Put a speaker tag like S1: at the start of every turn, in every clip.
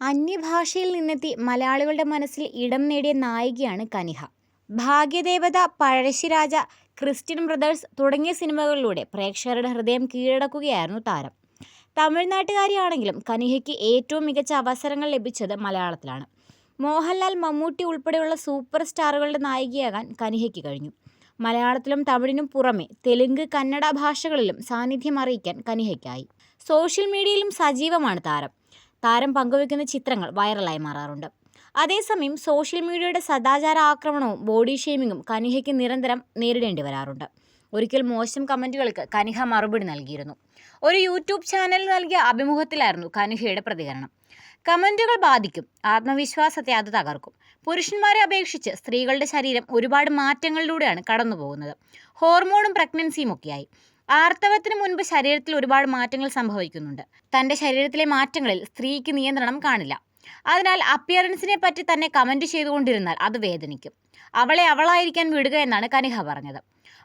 S1: അന്യഭാഷയിൽ നിന്നെത്തി മലയാളികളുടെ മനസ്സിൽ ഇടം നേടിയ നായികയാണ് കനിഹ. ഭാഗ്യദേവത, പഴശ്ശിരാജ, ക്രിസ്ത്യൻ ബ്രദേഴ്സ് തുടങ്ങിയ സിനിമകളിലൂടെ പ്രേക്ഷകരുടെ ഹൃദയം കീഴടക്കുകയായിരുന്നു താരം. തമിഴ്നാട്ടുകാരിയാണെങ്കിലും കനിഹയ്ക്ക് ഏറ്റവും മികച്ച അവസരങ്ങൾ ലഭിച്ചത് മലയാളത്തിലാണ്. മോഹൻലാൽ, മമ്മൂട്ടി ഉൾപ്പെടെയുള്ള സൂപ്പർ സ്റ്റാറുകളുടെ നായികയാകാൻ കനിഹയ്ക്ക് കഴിഞ്ഞു. മലയാളത്തിലും തമിഴിനും പുറമെ തെലുങ്ക്, കന്നഡ ഭാഷകളിലും സാന്നിധ്യം അറിയിക്കാൻ കനിഹയ്ക്കായി. സോഷ്യൽ മീഡിയയിലും സജീവമാണ് താരം. താരം പങ്കുവെക്കുന്ന ചിത്രങ്ങൾ വൈറലായി മാറാറുണ്ട്. അതേസമയം സോഷ്യൽ മീഡിയയുടെ സദാചാര ആക്രമണവും ബോഡി ഷെയ്മിങ്ങും കനിഹയ്ക്ക് നിരന്തരം നേരിടേണ്ടി വരാറുണ്ട്. ഒരിക്കൽ മോശം കമന്റുകൾക്ക് കനിഹ മറുപടി നൽകിയിരുന്നു. ഒരു യൂട്യൂബ് ചാനൽ നൽകിയ അഭിമുഖത്തിലായിരുന്നു കനിഹയുടെ പ്രതികരണം. കമന്റുകൾ ബാധിക്കും, ആത്മവിശ്വാസത്തെ അത് തകർക്കും. പുരുഷന്മാരെ അപേക്ഷിച്ച് സ്ത്രീകളുടെ ശരീരം ഒരുപാട് മാറ്റങ്ങളിലൂടെയാണ് കടന്നുപോകുന്നത്. ഹോർമോണും പ്രഗ്നൻസിയുമൊക്കെയായി. ആർത്തവത്തിന് മുൻപ് ശരീരത്തിൽ ഒരുപാട് മാറ്റങ്ങൾ സംഭവിക്കുന്നുണ്ട്. തന്റെ ശരീരത്തിലെ മാറ്റങ്ങളിൽ സ്ത്രീക്ക് നിയന്ത്രണം കാണില്ല. അതിനാൽ അപ്പിയറൻസിനെ പറ്റി തന്നെ കമന്റ് ചെയ്തുകൊണ്ടിരുന്നാൽ അത് വേദനിക്കും. അവളെ അവളായിരിക്കാൻ വിടുക എന്നാണ് കനിഹ പറഞ്ഞത്.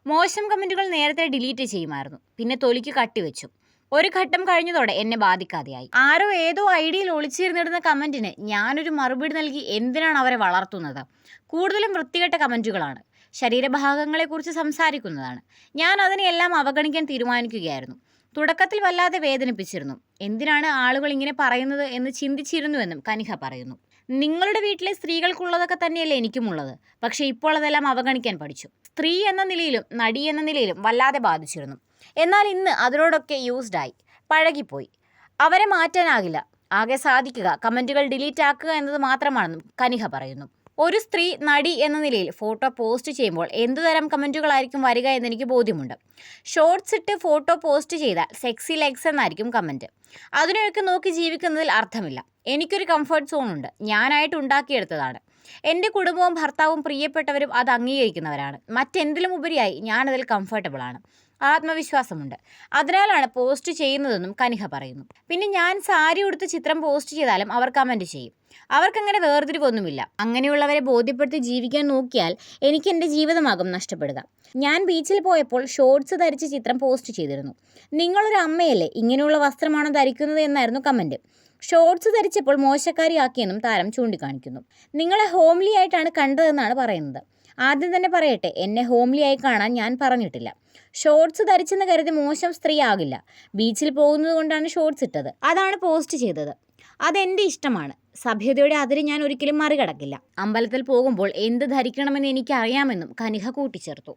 S1: മോശം കമന്റുകൾ നേരത്തെ ഡിലീറ്റ് ചെയ്യുമായിരുന്നു. പിന്നെ തൊലിക്ക് കട്ടിവെച്ചു. ഒരു ഘട്ടം കഴിഞ്ഞതോടെ എന്നെ ബാധിക്കാതെയായി. ആരോ ഏതോ ഐഡിയിൽ ഒളിച്ചിരുന്നിടുന്ന കമന്റിന് ഞാനൊരു മറുപടി നൽകി എന്തിനാണ് അവരെ വളർത്തുന്നത്? കൂടുതലും വൃത്തികെട്ട കമന്റുകളാണ്. ശരീരഭാഗങ്ങളെക്കുറിച്ച് സംസാരിക്കുന്നതാണ്. ഞാൻ അതിനെയെല്ലാം അവഗണിക്കാൻ തീരുമാനിക്കുകയായിരുന്നു. തുടക്കത്തിൽ വല്ലാതെ വേദനിപ്പിച്ചിരുന്നു. എന്തിനാണ് ആളുകൾ ഇങ്ങനെ പറയുന്നത് എന്ന് ചിന്തിച്ചിരുന്നുവെന്നും കനിഹ പറയുന്നു. നിങ്ങളുടെ വീട്ടിലെ സ്ത്രീകൾക്കുള്ളതൊക്കെ തന്നെയല്ലേ എനിക്കുമുള്ളത്. പക്ഷേ ഇപ്പോൾ അതെല്ലാം അവഗണിക്കാൻ പഠിച്ചു. സ്ത്രീ എന്ന നിലയിലും നടി എന്ന നിലയിലും വല്ലാതെ ബാധിച്ചിരുന്നു. എന്നാൽ ഇന്ന് അതിനോടൊക്കെ യൂസ്ഡായി. പഴകിപ്പോയി. അവരെ മാറ്റാനാകില്ല. ആകെ സാധിക്കുക കമന്റുകൾ ഡിലീറ്റ് ആക്കുക എന്നത് മാത്രമാണെന്നും കനിഹ പറയുന്നു. ഒരു സ്ത്രീ നടി എന്ന നിലയിൽ ഫോട്ടോ പോസ്റ്റ് ചെയ്യുമ്പോൾ എന്തുതരം കമന്റുകളായിരിക്കും വരിക എന്നെനിക്ക് ബോധ്യമുണ്ട്. ഷോർട്സ് ഇട്ട് ഫോട്ടോ പോസ്റ്റ് ചെയ്താൽ സെക്സി ലെഗ്സ് എന്നായിരിക്കും കമന്റ് അതിനെയൊക്കെ നോക്കി ജീവിക്കുന്നതിൽ അർത്ഥമില്ല. എനിക്കൊരു കംഫർട്ട് സോണുണ്ട്. ഞാനായിട്ട് ഉണ്ടാക്കിയെടുത്തതാണ്. എന്റെ കുടുംബവും ഭർത്താവും പ്രിയപ്പെട്ടവരും അത് അംഗീകരിക്കുന്നവരാണ്. മറ്റെന്തിലും ഉപരിയായി ഞാനതിൽ കംഫർട്ടബിളാണ്. ആത്മവിശ്വാസമുണ്ട്. അതിനാലാണ് പോസ്റ്റ് ചെയ്യുന്നതെന്നും കനിഹ പറയുന്നു. പിന്നെ ഞാൻ സാരി ഉടുത്ത് ചിത്രം പോസ്റ്റ് ചെയ്താലും അവർ കമന്റ് ചെയ്യും. അവർക്കങ്ങനെ വേർതിരിവൊന്നുമില്ല. അങ്ങനെയുള്ളവരെ ബോധ്യപ്പെടുത്തി ജീവിക്കാൻ നോക്കിയാൽ എനിക്ക് എന്റെ ജീവിതമാകും നഷ്ടപ്പെടുക. ഞാൻ ബീച്ചിൽ പോയപ്പോൾ ഷോർട്സ് ധരിച്ച് ചിത്രം പോസ്റ്റ് ചെയ്തിരുന്നു. നിങ്ങളൊരു അമ്മയല്ലേ ഇങ്ങനെയുള്ള വസ്ത്രമാണോ ധരിക്കുന്നത് എന്നായിരുന്നു കമന്റ് ഷോർട്സ് ധരിച്ചപ്പോൾ മോശക്കാരിയാക്കിയെന്നും താരം ചൂണ്ടിക്കാണിക്കുന്നു. നിങ്ങളെ ഹോംലി ആയിട്ടാണ് കണ്ടതെന്നാണ് പറയുന്നത്. ആദ്യം തന്നെ പറയട്ടെ എന്നെ ഹോംലി ആയി കാണാൻ ഞാൻ പറഞ്ഞിട്ടില്ല. ഷോർട്സ് ധരിച്ചെന്ന് കരുതി മോശം സ്ത്രീ ആകില്ല. ബീച്ചിൽ പോകുന്നത് കൊണ്ടാണ് ഷോർട്സ് ഇട്ടത്. അതാണ് പോസ്റ്റ് ചെയ്തത്. അതെന്റെ ഇഷ്ടമാണ്. സഭ്യതയുടെ അതിര് ഞാൻ ഒരിക്കലും മറികടക്കില്ല. അമ്പലത്തിൽ പോകുമ്പോൾ എന്ത് ധരിക്കണമെന്ന് എനിക്കറിയാമെന്നും കനിഹ കൂട്ടിച്ചേർത്തു.